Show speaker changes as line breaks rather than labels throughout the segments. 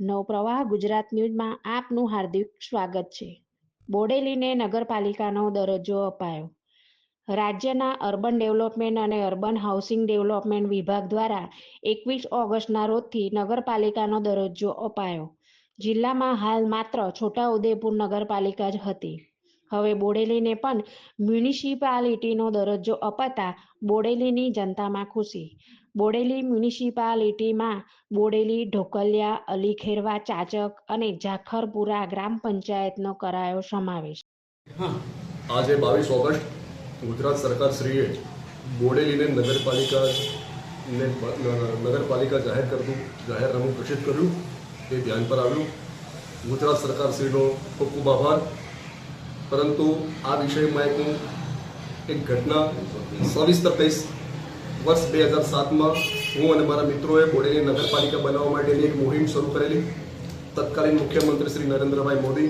નવપ્રવાહ ગુજરાત ન્યૂઝમાં આપનું હાર્દિક સ્વાગત છે. બોડેલીને નગરપાલિકાનો દરજ્જો અપાયો. રાજ્યના અર્બન ડેવલપમેન્ટ અને અર્બન હાઉસિંગ ડેવલપમેન્ટ વિભાગ દ્વારા એકવીસ ઓગસ્ટના રોજથી નગરપાલિકાનો દરજ્જો અપાયો. જિલ્લામાં હાલ માત્ર છોટાઉદેપુર નગરપાલિકા જ હતી. હવે બોડેલીને પણ મ્યુનિસિપાલિટીનો દરજ્જો અપાતા બોડેલીની જનતામાં ખુશી. બોડેલી મ્યુનિસિપાલિટીમાં બોડેલી, ઢોકલિયા, અલીખેરવા, ચાચક અને જાખરપુરા ગ્રામ પંચાયતનો કરાયો સમાવેશ.
આજે બાવીસ ઓગસ્ટ ગુજરાત સરકાર બોડેલીને નગરપાલિકા ને, નગરપાલિકા જાહેર કરતું જાહેરનામું પ્રસિદ્ધ કર્યું, એ ધ્યાન પર આવ્યું. ગુજરાત સરકાર શ્રીનો ખૂબ ખૂબ આભાર. પરંતુ આ વિષયમાં એક એક ઘટના સવિસ્તર કહીશ. વર્ષ બે હજાર સાતમાં હું અને મારા મિત્રોએ બોડેલી નગરપાલિકા બનાવવા માટેની એક મુહિમ શરૂ કરેલી. તત્કાલીન મુખ્યમંત્રી શ્રી નરેન્દ્રભાઈ મોદી,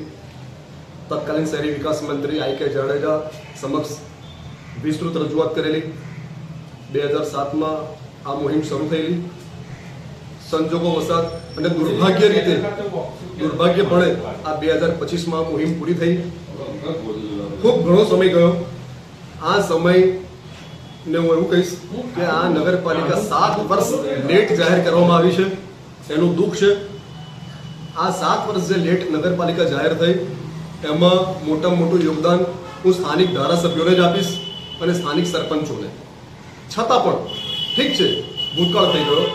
તત્કાલીન શહેરી વિકાસ મંત્રી આઈ કે જાડેજા સમક્ષ વિસ્તૃત રજૂઆત કરેલી. બે હજાર સાતમાં આ મુહિમ શરૂ થયેલી. સંજોગો વસાત અને દુર્ભાગ્ય રીતે દુર્ભાગ્ય ભણે આ બે હજાર પચીસમાં મુહિમ પૂરી થઈ. ખૂબ ઘણો સમય ગયો. આ સમય ને હું એવું કહીશ કે આ નગરપાલિકા સાત વર્ષ લેટ જાહેર કરવામાં આવી છે. એનું દુઃખ છે. આ સાત વર્ષ જે લેટ નગરપાલિકા જાહેર થઈ, એમાં મોટામાં મોટું યોગદાન હું સ્થાનિક ધારાસભ્યોને જ આપીશ અને સ્થાનિક સરપંચોને. છતાં પણ, ઠીક છે, ભૂતકાળ થઈ ગયો.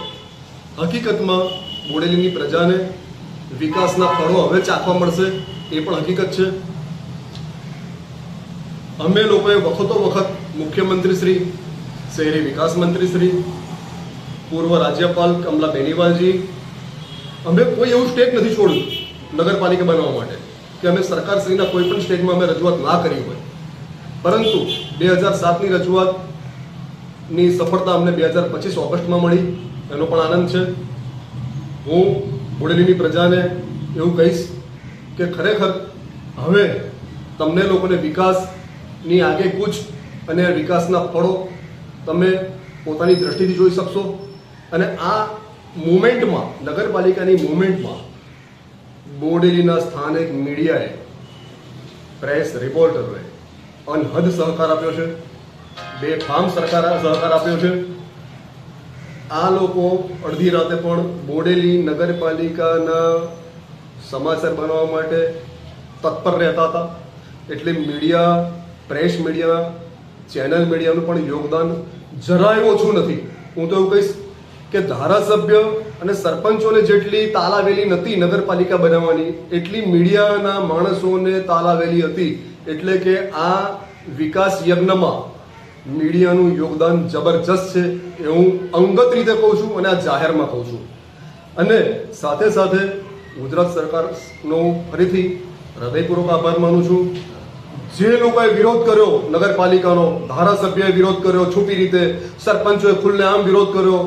હકીકતમાં બોડેલીની પ્રજાને વિકાસના ફળો હવે ચાખવા મળશે, એ પણ હકીકત છે. અમે લોકોએ વખતો વખત મુખ્યમંત્રી શ્રી શહેરી વિકાસ મંત્રી શ્રી, પૂર્વ રાજ્યપાલ કમલા બેનીવાલજી. અમે કોઈ એવું સ્ટેટ નથી છોડ્યું નગરપાલિકા બનાવવા માટે કે અમે સરકારશ્રીના કોઈ પણ સ્ટેટમાં અમે રજૂઆત ના કરી હોય. પરંતુ બે હજાર સાતની રજૂઆતની સફળતા અમને બે હજાર પચીસ ઓગસ્ટમાં મળી. એનો પણ આનંદ છે. હું બોડેલીની પ્રજાને એવું કહીશ કે ખરેખર હવે તમને લોકોને વિકાસની આગે કૂચ અને વિકાસના ફળો તમે પોતાની દ્રષ્ટિથી જોઈ શકશો. અને આ મુમેન્ટમાં, નગરપાલિકાની મુમેન્ટમાં બોડેલીના સ્થાનિક મીડિયાએ, પ્રેસ રિપોર્ટરોએ અનહદ સહકાર આપ્યો છે. બે ફાર્મ સરકાર, સહકાર આપ્યો છે. આ લોકો અડધી રાતે પણ બોડેલી નગરપાલિકાના સમાચાર બનાવવા માટે તત્પર રહેતા હતા. એટલે મીડિયા, પ્રેસ મીડિયા ચેનલ મીડિયાનું પણ યોગદાન જરાય ઓછું નથી. હું તો એવું કહીશ કે ધારાસભ્ય અને સરપંચોને જેટલી તાલાવેલી નથી નગરપાલિકા બનાવવાની, એટલી મીડિયાના માણસોને તાલાવેલી હતી. એટલે કે આ વિકાસ યજ્ઞમાં મીડિયાનું યોગદાન જબરજસ્ત છે એ હું અંગત રીતે કહું છું અને આ જાહેરમાં કહું છું. અને સાથે સાથે ગુજરાત સરકારનો ફરીથી હૃદયપૂર્વક આભાર માનું છું. જે લોકોએ વિરોધ કર્યો, નગરપાલિકાનો ધારાસભ્યએ વિરોધ કર્યો છૂટી રીતે સરપંચોએ ખુલ્લેઆમ વિરોધ કર્યો,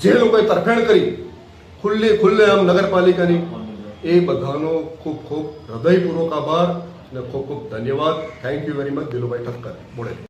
જે લોકોએ તરફેણ કરી, ખુલ્લી ખુલ્લેઆમ નગરપાલિકાની, એ બધાનો ખૂબ ખૂબ હૃદયપૂર્વક આભાર અને ખૂબ ખૂબ ધન્યવાદ. Thank you very much Dilubhai Thakkar, Bodeli.